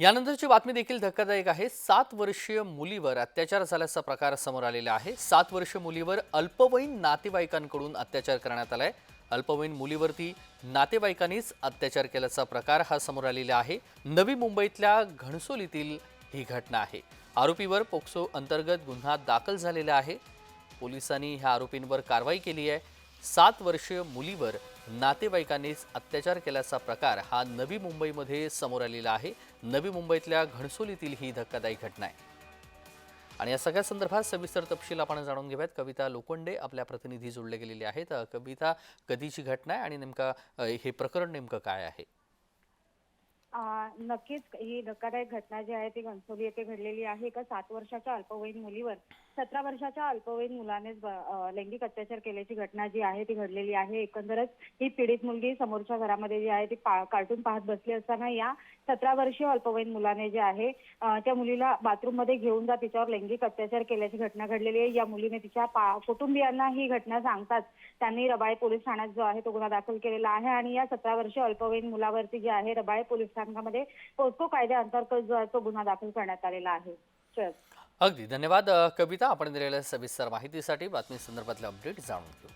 यानंतरची बातमी देखील धक्कादायक आहे. सात वर्षीय मुलीवर अत्याचार झाल्याचा प्रकार समोर आलेला आहे. सात वर्षीय मुलीवर अल्पवयीन नातेवाईकांकडून अत्याचार करण्यात आलाय. अल्पवयीन मुलीवरती नातेवाईकांनीच अत्याचार केल्याचा प्रकार हा समोर आलेला आहे. नवी मुंबईतल्या घणसोलीतील ही घटना आहे. आरोपीवर पोक्सो अंतर्गत गुन्हा दाखल झालेला आहे. पोलिसांनी ह्या आरोपींवर कारवाई केली आहे. सात वर्षीय मुलीवर नातेवाईकांनीच अत्याचार केल्याचा प्रकार हा नवी मुंबईमध्ये समोर आलेला आहे. नवी मुंबईतल्या घणसोलीतील ही धक्कादायी घटना आहे. आणि या सगळ्या संदर्भात सविस्तर तपशील आपण जाणून घेऊयात. कविता लोखंडे आपल्या प्रतिनिधी जोडले गेलेले आहेत. कविता कधीची घटना आहे आणि नेमका हे प्रकरण नेमकं काय आहे? नक्कीच ही धक्कादायक घटना जी आहे ती घनसोली येथे घडलेली आहे. एका सात वर्षाच्या अल्पवयीन मुलीवर सतरा वर्षाच्या अल्पवयीन मुलानेच लैंगिक अत्याचार केल्याची घटना जी आहे ती घडलेली आहे. एकंदरच ही पीडित मुलगी समोरच्या घरामध्ये जी आहे ती कार्टून पाहत बसली असताना या सतरा वर्षीय अल्पवयीन मुलाने जे आहे त्या मुलीला बाथरूममध्ये घेऊन जा तिच्यावर लैंगिक अत्याचार केल्याची घटना घडलेली आहे. या मुलीने तिच्या पा- कुटुंबियांना ही घटना सांगताच त्यांनी रबाळे पोलीस ठाण्यात जो आहे तो गुन्हा दाखल केलेला आहे. आणि या सतरा वर्षीय अल्पवयीन मुलावरती जे आहे रबाळे पोलीस स्थानकामध्ये पोस्को कायद्याअंतर्गत जो आहे तो गुन्हा दाखल करण्यात आलेला आहे? अगदी. धन्यवाद कविता. आपण दिलेल्या सविस्तर माहितीसाठी बातमी संदर्भातले अपडेट जाणून घेऊ.